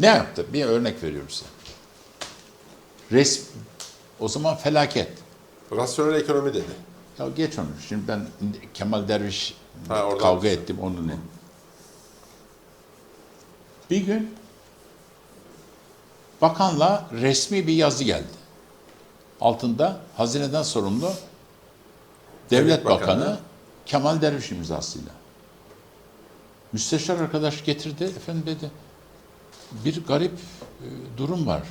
Ne yaptı? Bir örnek veriyorum size. Res, o zaman felaket. Rasyonel ekonomi dedi. Ya geç onu. Şimdi ben Kemal Derviş Ha, kavga mısın? ettim onunla. Bir gün bakanla resmi bir yazı geldi. Altında hazineden sorumlu Devlet Devlet Bakanı. Bakanı Kemal Derviş imzasıyla. Müsteşar arkadaş getirdi. Efendim dedi bir garip e, durum var.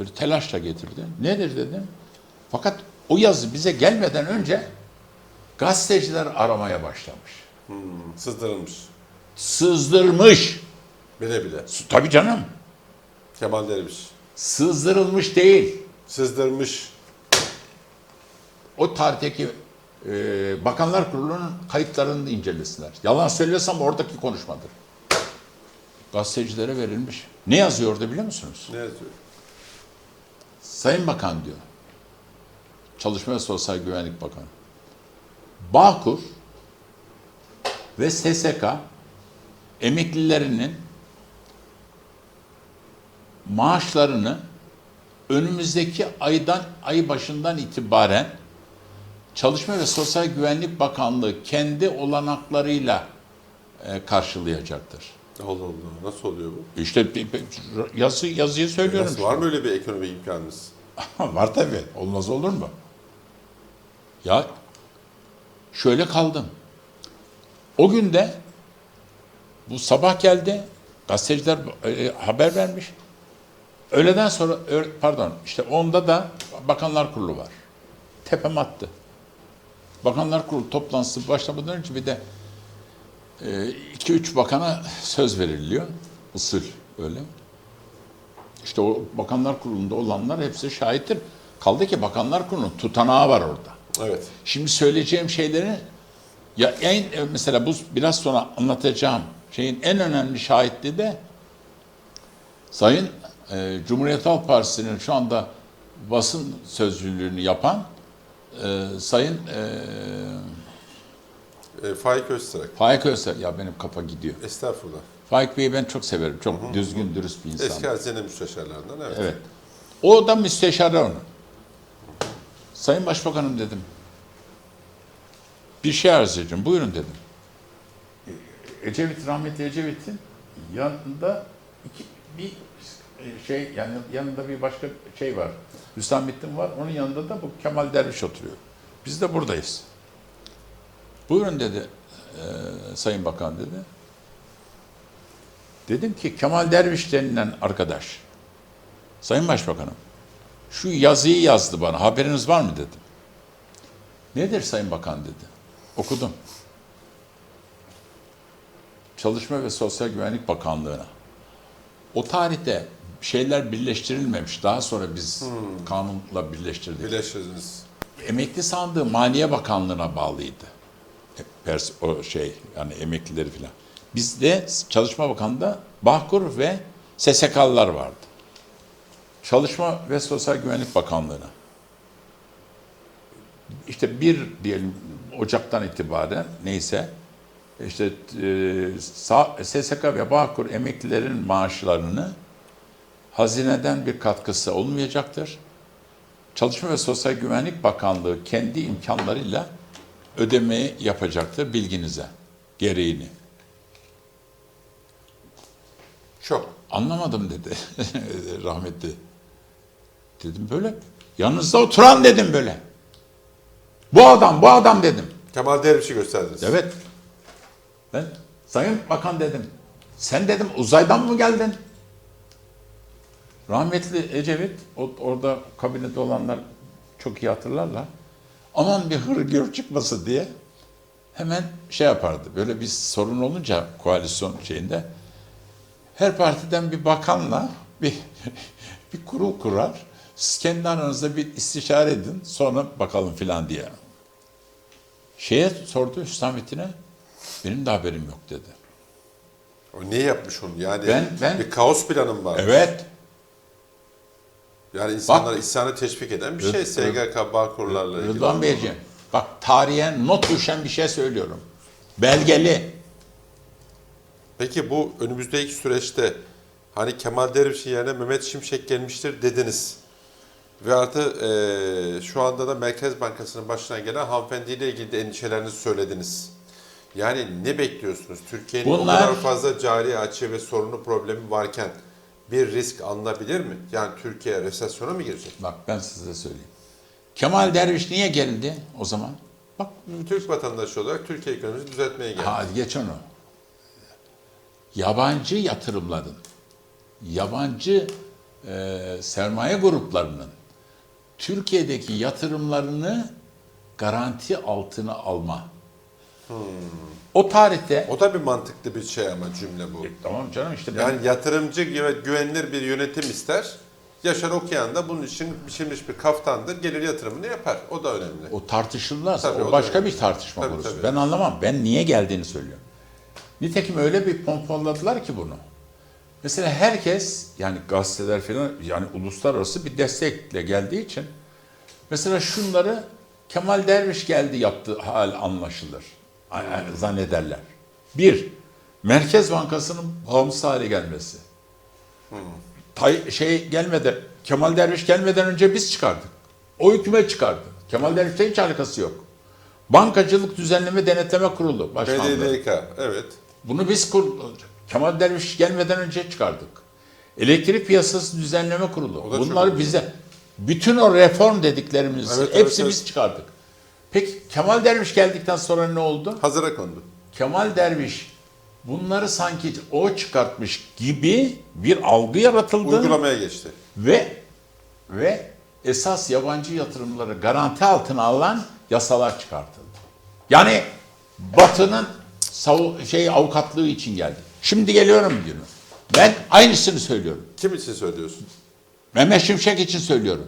Böyle telaşla getirdi. Nedir dedim. Fakat o yazı bize gelmeden önce gazeteciler aramaya başlamış. Sızdırılmış. Sızdırmış. Bile bile. Tabii canım. Kemal Derviş. Sızdırılmış değil. Sızdırmış. O tarihteki e, Bakanlar Kurulu'nun kayıtlarını incelesinler. Yalan söylüyorsam oradaki konuşmadır. Gazetecilere verilmiş. Ne yazıyor orada biliyor musunuz? Ne yazıyor? Sayın Bakan diyor. Çalışma ve Sosyal Güvenlik Bakanı. Bağkur ve SSK emeklilerinin maaşlarını önümüzdeki aydan ay başından itibaren Çalışma ve Sosyal Güvenlik Bakanlığı kendi olanaklarıyla e, karşılayacaktır. Allah Allah. Nasıl oluyor bu? İşte yazı yazıyı söylüyorum. Nasıl, var mı öyle bir ekonomi imkanınız? Var tabii. Olmaz olur mu? Ya şöyle kaldım. O gün de bu sabah geldi. Gazeteciler e, haber vermiş. Öğleden sonra pardon işte onda da Bakanlar Kurulu var. Tepem attı. Bakanlar Kurulu toplantısı başlamadan önce bir de 2-3 bakana söz veriliyor. Usul öyle. İşte o Bakanlar Kurulu'nda olanlar hepsi şahittir. Kaldı ki Bakanlar Kurulu'nun tutanağı var orada. Evet. Şimdi söyleyeceğim şeylerin ya en mesela bu biraz sonra anlatacağım şeyin en önemli şahitliği de Sayın e, Cumhuriyet Halk Partisi'nin şu anda basın sözcülüğünü yapan e, Sayın e, E, Faik Öztürk. Faik Öztürk ya benim kafa gidiyor. Estağfurullah. Faik Bey'i ben çok severim. Çok düzgün, dürüst bir insan. Eski hazine müsteşarlarından evet. Evet. O da müsteşarı onu. Sayın Başbakanım dedim. Bir şey arz edeceğim. Buyurun dedim. Ecevit, rahmetli Ecevit'in yanında iki, bir şey yani yanında bir başka şey var. Hüsamettin var. Onun yanında da bu Kemal Derviş oturuyor. Biz de buradayız. Buyurun dedi e, Sayın Bakan dedi. Dedim ki Kemal Derviş denilen arkadaş Sayın Başbakanım, şu yazıyı yazdı bana, haberiniz var mı dedim. Nedir Sayın Bakan dedi. Okudum. Çalışma ve Sosyal Güvenlik Bakanlığı'na. O tarihte şeyler birleştirilmemiş. Daha sonra biz kanunla birleştirdik. Birleştirdiniz. Emekli sandığı Maliye Bakanlığı'na bağlıydı. Pers o şey yani emeklileri filan. Bizde Çalışma Bakanlığı'nda Bağkur ve SSK'lılar vardı. Çalışma ve Sosyal Güvenlik Bakanlığı'na. İşte bir diyelim Ocak'tan itibaren neyse işte e, SSK ve Bağkur emeklilerin maaşlarını hazineden bir katkısı olmayacaktır. Çalışma ve Sosyal Güvenlik Bakanlığı kendi imkanlarıyla ödemeyi yapacaktır bilginize gereğini. Çok. Anlamadım dedi rahmetli. Dedim böyle. Yanınızda oturan dedim böyle. Bu adam, bu adam dedim. Kemal Derviş'i gösterdiniz. Evet. Ben Sayın Bakan dedim. Sen dedim uzaydan mı geldin? Rahmetli Ecevit, orada kabinede olanlar çok iyi hatırlarlar. Aman bir hırgür çıkmasın diye hemen şey yapardı. Böyle bir sorun olunca koalisyon şeyinde her partiden bir bakanla bir bir kurul kurar. Siz kendi aranızda bir istişare edin sonra bakalım filan diye. Şeye sordu Hüsamettin'e benim de haberim yok dedi. O niye yapmış onu? Yani Ben- ben- bir kaos planı mı var? Evet. Yani insanları isyana teşvik eden bir şey. SGK Bağkurlarla ilgili. Rıdvan Beyciğim bak tarihe not düşen bir şey söylüyorum. Belgeli. Peki bu önümüzdeki süreçte Hani Kemal Derviş'in yerine Mehmet Şimşek gelmiştir dediniz. Ve artı eee, şu anda da Merkez Bankası'nın başına gelen hanımefendiyle ilgili de endişelerinizi söylediniz. Yani ne bekliyorsunuz? Türkiye'nin o Bunlar- kadar fazla cari açığı ve sorunu problemi varken bir risk alınabilir mi? Yani Türkiye resesyona mı girecek? Bak ben size söyleyeyim. Kemal Derviş niye geldi o zaman? Bak Türk vatandaşı olarak Türkiye ekonomisini düzeltmeye geldi. ha, geç onu. Yabancı yatırımların, yabancı e, sermaye gruplarının Türkiye'deki yatırımlarını garanti altına alma. O tarihte O da bir mantıklı bir şey ama cümle bu. tamam canım işte ben Yani yatırımcı ve güvenilir bir yönetim ister. Yaşar Okuyan da bunun için biçilmiş bir kaftandır. Gelir yatırımını yapar. O da önemli. O tartışılmaz. Tabii, o o başka bir tartışma Tabii, konusu. tabii. Ben anlamam. Ben niye geldiğini söylüyorum. Nitekim öyle bir pompaladılar ki bunu. Mesela herkes yani gazeteler falan yani uluslararası bir destekle geldiği için mesela şunları Kemal Derviş geldi yaptığı hal anlaşılır. Zannederler. Bir, Merkez Bankası'nın bağımsız hale gelmesi. Tay, şey gelmeden, Kemal Derviş gelmeden önce biz çıkardık. O hükümet çıkardı. Kemal Derviş'te hiç alakası yok. Bankacılık Düzenleme Denetleme Kurulu başkanlığı. BDDK, evet. Bunu biz kur, Kemal Derviş gelmeden önce çıkardık. Elektrik Piyasası Düzenleme Kurulu. Bunları bize bütün o reform dediklerimiz Evet, evet, hepsi evet. biz çıkardık. Peki Kemal Derviş geldikten sonra ne oldu? Hazıra kondu. Kemal Derviş bunları sanki o çıkartmış gibi bir algı yaratıldı Uygulamaya geçti. ve ve esas yabancı yatırımları garanti altına alan yasalar çıkartıldı. Yani Batı'nın şey avukatlığı için geldi. Şimdi geliyorum diyor. Ben aynısını söylüyorum. Kim için söylüyorsun? Mehmet Şimşek için söylüyorum.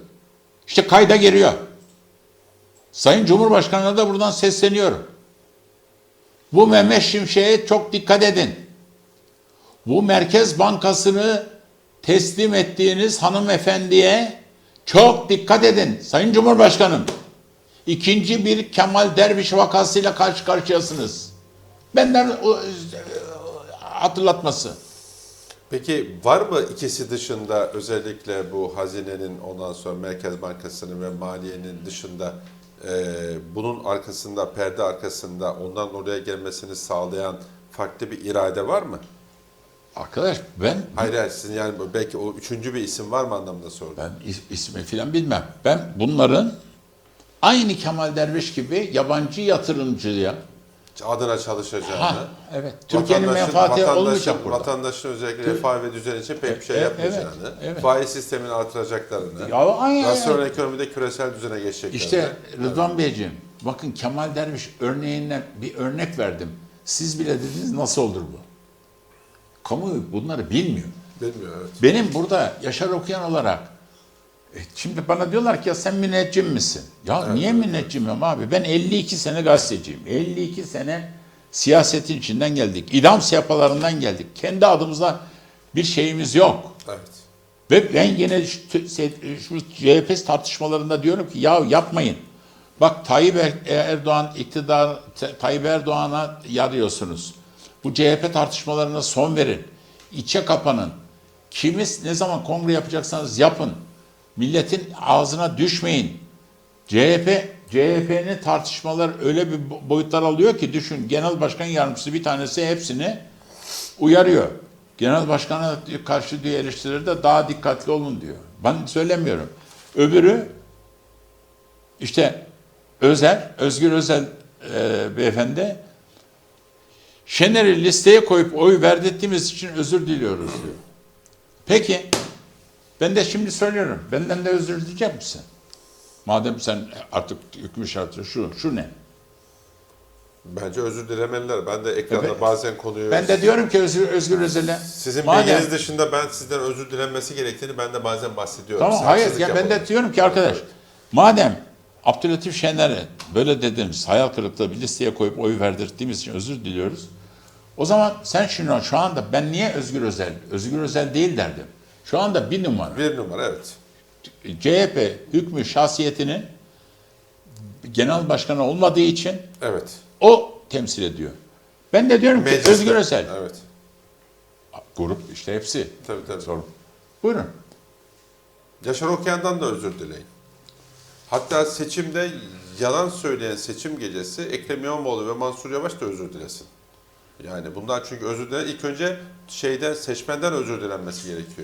İşte kayda giriyor. Sayın Cumhurbaşkanı'na da buradan sesleniyorum. Bu Mehmet Şimşek'e çok dikkat edin. Bu Merkez Bankası'nı teslim ettiğiniz hanımefendiye çok dikkat edin. Sayın Cumhurbaşkanım. İkinci bir Kemal Derviş vakasıyla karşı karşıyasınız. Benden e, hatırlatması. Peki var mı ikisi dışında özellikle bu hazinenin ondan sonra Merkez Bankası'nın ve maliyenin dışında e, bunun arkasında, perde arkasında ondan oraya gelmesini sağlayan farklı bir irade var mı? Arkadaş ben Hayır, hayır sizin yani belki o üçüncü bir isim var mı anlamında sordum. Ben is- ismi filan bilmem. Ben bunların aynı Kemal Derviş gibi yabancı yatırımcıya Adına çalışacağını. ha evet Türkiye'nin vatandaşın- menfaati olmayacak burada. Vatandaşın özellikle refah ve düzen için pek bir şey Evet, yapmayacağını, evet, evet. faiz sistemini artıracaklarını, Ya aynen. rasyonel ekonomide küresel düzene geçeceklerini. İşte Rıdvan Beyciğim bakın Kemal Derviş örneğinden bir örnek verdim. Siz bile dediniz nasıl olur bu? Kamuoyu bunları bilmiyor. Bilmiyor evet. Benim burada Yaşar Okuyan olarak e, şimdi bana diyorlar ki ya sen müneccim misin? Ya niye müneccimim abi? Ben 52 sene gazeteciyim. 52 sene siyasetin içinden geldik. İdam sehpalarından geldik. Kendi adımıza bir şeyimiz yok. Evet. Ve ben yine şu, şu CHP tartışmalarında diyorum ki ya yapmayın. Bak Tayyip Er- Erdoğan iktidar Tayyip Erdoğan'a yarıyorsunuz. Bu CHP tartışmalarına son verin. İçe kapanın. Kimiz ne zaman kongre yapacaksanız yapın. Milletin ağzına düşmeyin. CHP CHP'nin tartışmalar öyle bir bo- boyutlar alıyor ki düşün genel başkan yardımcısı bir tanesi hepsini uyarıyor. Genel başkana karşı diyor eleştirilerde daha dikkatli olun diyor. Ben söylemiyorum. Öbürü işte Özel, Özgür Özel e, beyefendi Şener'i listeye koyup oy verdirttiğimiz için özür diliyoruz diyor. Peki ben de şimdi söylüyorum. Benden de özür dileyecek misin? Madem sen artık hükmü şartı şu, şu ne? Bence özür dilemeliler. Ben de ekranda Evet. bazen konuyu... Ben de diyorum ki Özgür, Özgür Özel'e Sizin madem- bilginiz dışında ben sizden özür dilenmesi gerektiğini ben de bazen bahsediyorum. Tamam hayır ya ben de diyorum ki arkadaş madem Abdülatif Şener'e böyle dediniz hayal kırıklığı bir listeye koyup oy verdirttiğimiz için özür diliyoruz. O zaman sen şunu şu anda ben niye Özgür Özel, Özgür Özel değil derdim. Şu anda bir numara. Bir numara evet. CHP hükmü şahsiyetinin genel başkanı olmadığı için Evet. o temsil ediyor. Ben de diyorum ki Mecliste. Özgür Özel Evet. grup işte hepsi. Tabii tabii. Sorun. Buyurun. Yaşar Okyan'dan da özür dileyin. Hatta seçimde yalan söyleyen seçim gecesi Ekrem İmamoğlu ve Mansur Yavaş da özür dilesin. Yani bundan çünkü özür dileyen ilk önce şeyden seçmenden özür dilenmesi gerekiyor.